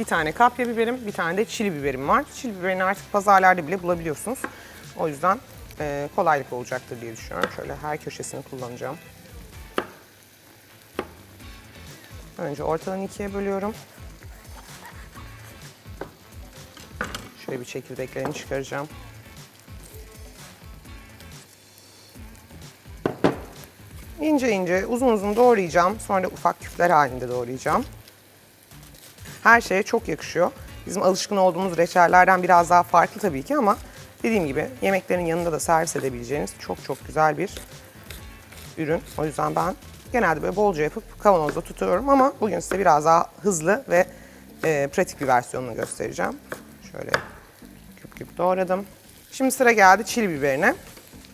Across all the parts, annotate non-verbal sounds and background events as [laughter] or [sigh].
Bir tane kapya biberim, bir tane de çili biberim var. Çili biberini artık pazarlarda bile bulabiliyorsunuz. O yüzden e, kolaylık olacaktır diye düşünüyorum. Şöyle her köşesini kullanacağım. Önce ortadan ikiye bölüyorum. Şöyle bir çekirdeklerini çıkaracağım. İnce ince, uzun uzun doğrayacağım. Sonra da ufak küfler halinde doğrayacağım. Her şeye çok yakışıyor. Bizim alışkın olduğumuz reçellerden biraz daha farklı tabii ki ama dediğim gibi yemeklerin yanında da servis edebileceğiniz çok çok güzel bir ürün. O yüzden ben genelde böyle bolca yapıp kavanozda tutuyorum ama bugün size biraz daha hızlı ve e, pratik bir versiyonunu göstereceğim. Şöyle küp küp doğradım. Şimdi sıra geldi çili biberine.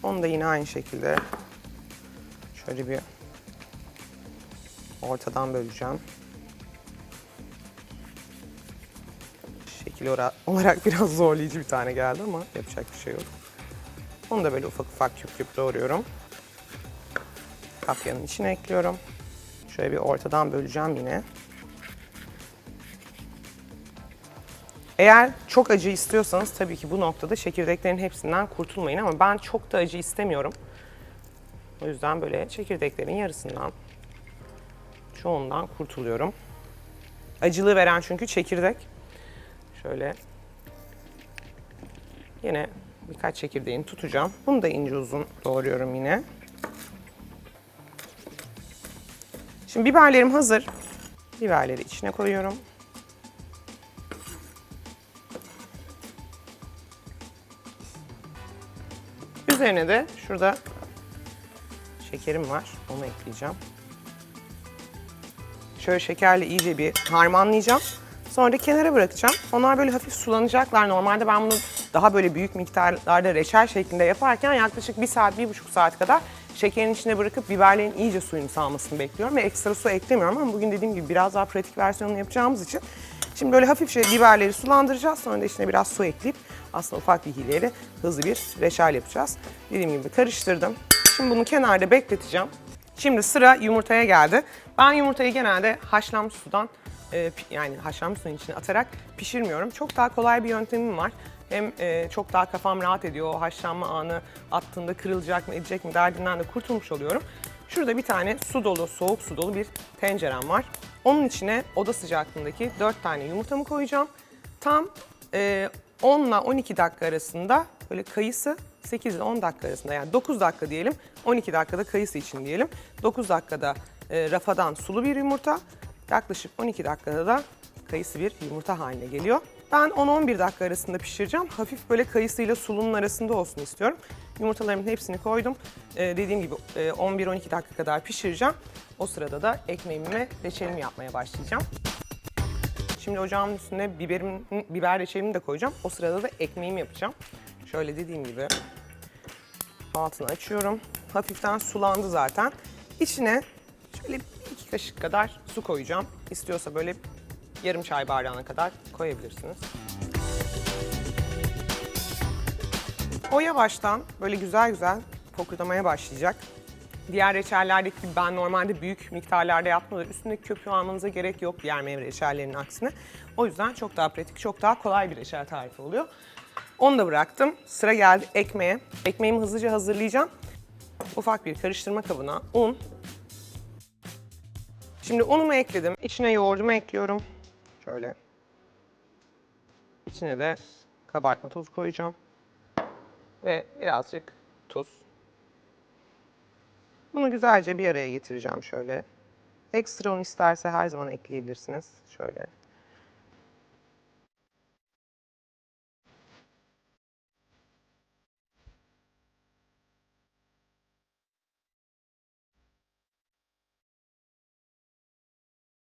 Onu da yine aynı şekilde şöyle bir ortadan böleceğim. Ora- [laughs] olarak biraz zorlayıcı bir tane geldi ama yapacak bir şey yok. Onu da böyle ufak ufak küp küp doğruyorum. Kapyanın içine ekliyorum. Şöyle bir ortadan böleceğim yine. Eğer çok acı istiyorsanız tabii ki bu noktada çekirdeklerin hepsinden kurtulmayın ama ben çok da acı istemiyorum. O yüzden böyle çekirdeklerin yarısından, çoğundan kurtuluyorum. Acılığı veren çünkü çekirdek. Şöyle yine birkaç çekirdeğini tutacağım. Bunu da ince uzun doğruyorum yine. Şimdi biberlerim hazır. Biberleri içine koyuyorum. Üzerine de şurada şekerim var. Onu ekleyeceğim. Şöyle şekerle iyice bir harmanlayacağım. Sonra kenara bırakacağım. Onlar böyle hafif sulanacaklar. Normalde ben bunu daha böyle büyük miktarlarda reçel şeklinde yaparken yaklaşık bir saat, bir buçuk saat kadar şekerin içine bırakıp biberlerin iyice suyunu salmasını bekliyorum ve ekstra su eklemiyorum ama bugün dediğim gibi biraz daha pratik versiyonunu yapacağımız için şimdi böyle hafifçe biberleri sulandıracağız. Sonra da içine biraz su ekleyip aslında ufak bir hileyle hızlı bir reçel yapacağız. Dediğim gibi karıştırdım. Şimdi bunu kenarda bekleteceğim. Şimdi sıra yumurtaya geldi. Ben yumurtayı genelde haşlanmış sudan e, yani haşlanmış suyun içine atarak pişirmiyorum. Çok daha kolay bir yöntemim var. Hem e, çok daha kafam rahat ediyor. O haşlanma anı attığında kırılacak mı edecek mi derdinden de kurtulmuş oluyorum. Şurada bir tane su dolu, soğuk su dolu bir tencerem var. Onun içine oda sıcaklığındaki 4 tane yumurtamı koyacağım. Tam e, 10 ile 12 dakika arasında böyle kayısı 8 ile 10 dakika arasında yani 9 dakika diyelim 12 dakikada kayısı için diyelim. 9 dakikada e, rafadan sulu bir yumurta yaklaşık 12 dakikada da kayısı bir yumurta haline geliyor. Ben 10-11 dakika arasında pişireceğim. Hafif böyle kayısıyla sulunun arasında olsun istiyorum. Yumurtalarımın hepsini koydum. Ee, dediğim gibi e, 11-12 dakika kadar pişireceğim. O sırada da ekmeğimi ve reçelimi yapmaya başlayacağım. Şimdi ocağımın üstüne biberim, biber reçelimi de koyacağım. O sırada da ekmeğimi yapacağım. Şöyle dediğim gibi altını açıyorum. Hafiften sulandı zaten. İçine şöyle bir iki kaşık kadar su koyacağım. İstiyorsa böyle yarım çay bardağına kadar koyabilirsiniz. O yavaştan böyle güzel güzel fokurdamaya başlayacak. Diğer reçellerdeki gibi ben normalde büyük miktarlarda yapmadım. Üstündeki köpüğü almanıza gerek yok diğer meyve reçellerinin aksine. O yüzden çok daha pratik, çok daha kolay bir reçel tarifi oluyor. Onu da bıraktım. Sıra geldi ekmeğe. Ekmeğimi hızlıca hazırlayacağım. Ufak bir karıştırma kabına un. Şimdi unumu ekledim. İçine yoğurdumu ekliyorum. Şöyle. İçine de kabartma tozu koyacağım. Ve birazcık tuz. Bunu güzelce bir araya getireceğim şöyle. Ekstra un isterse her zaman ekleyebilirsiniz. Şöyle.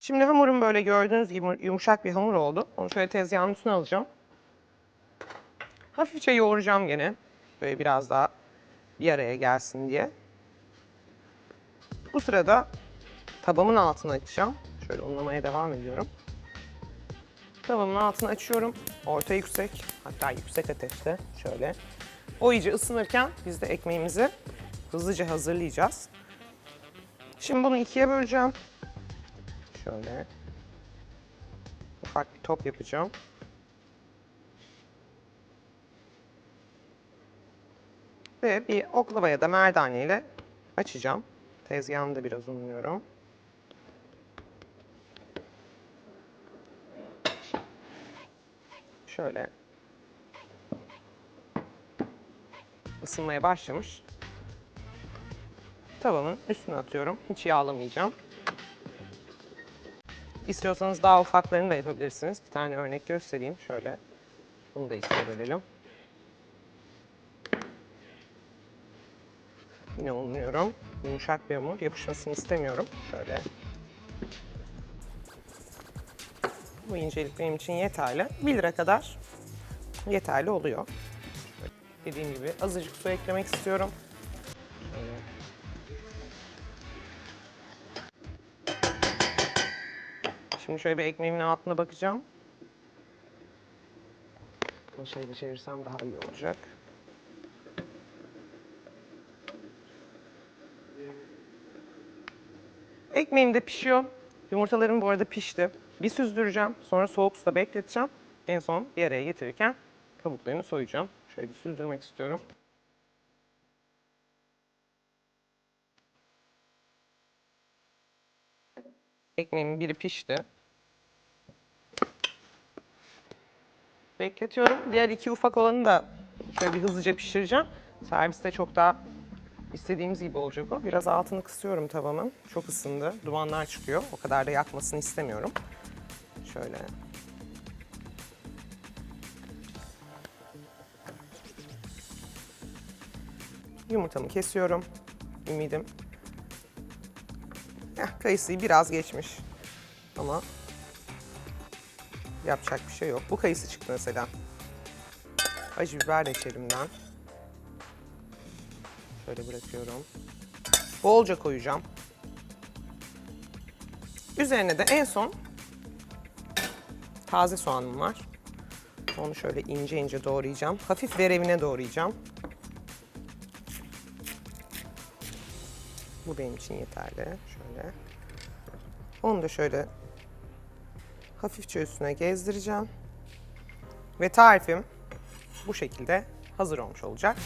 Şimdi hamurum böyle gördüğünüz gibi yumuşak bir hamur oldu. Onu şöyle tezgahın üstüne alacağım. Hafifçe yoğuracağım gene. Böyle biraz daha bir araya gelsin diye. Bu sırada tabamın altını açacağım. Şöyle unlamaya devam ediyorum. Tavamın altını açıyorum. Orta yüksek, hatta yüksek ateşte şöyle. O iyice ısınırken biz de ekmeğimizi hızlıca hazırlayacağız. Şimdi bunu ikiye böleceğim. Şöyle. ufak bir top yapacağım. Ve bir oklava ya da merdane ile açacağım. Tezgahımı da biraz unluyorum. Şöyle ısınmaya başlamış. Tavanın üstüne atıyorum. Hiç yağlamayacağım. İstiyorsanız daha ufaklarını da yapabilirsiniz. Bir tane örnek göstereyim. Şöyle. Bunu da ikiye bölelim. Yine unluyorum. Yumuşak bir hamur. Yapışmasını istemiyorum. Şöyle. Bu incelik benim için yeterli. 1 lira kadar yeterli oluyor. Dediğim gibi azıcık su eklemek istiyorum. Şimdi şöyle bir ekmeğimin altına bakacağım. Bu şeyle çevirsem daha iyi olacak. Ekmeğim de pişiyor. Yumurtalarım bu arada pişti. Bir süzdüreceğim. Sonra soğuk suda bekleteceğim. En son bir araya getirirken kabuklarını soyacağım. Şöyle bir süzdürmek istiyorum. Ekmeğimin biri pişti. Bekletiyorum. Diğer iki ufak olanı da şöyle bir hızlıca pişireceğim. Serviste çok daha istediğimiz gibi olacak o. Biraz altını kısıyorum tavamın. Çok ısındı. Dumanlar çıkıyor. O kadar da yakmasını istemiyorum. Şöyle. Yumurtamı kesiyorum. Ümidim. Heh, kayısıyı biraz geçmiş. Ama yapacak bir şey yok. Bu kayısı çıktı mesela. Acı biber reçelimden. Şöyle bırakıyorum. Bolca koyacağım. Üzerine de en son taze soğanım var. Onu şöyle ince ince doğrayacağım. Hafif verevine doğrayacağım. Bu benim için yeterli. Şöyle. Onu da şöyle hafifçe üstüne gezdireceğim. Ve tarifim bu şekilde hazır olmuş olacak.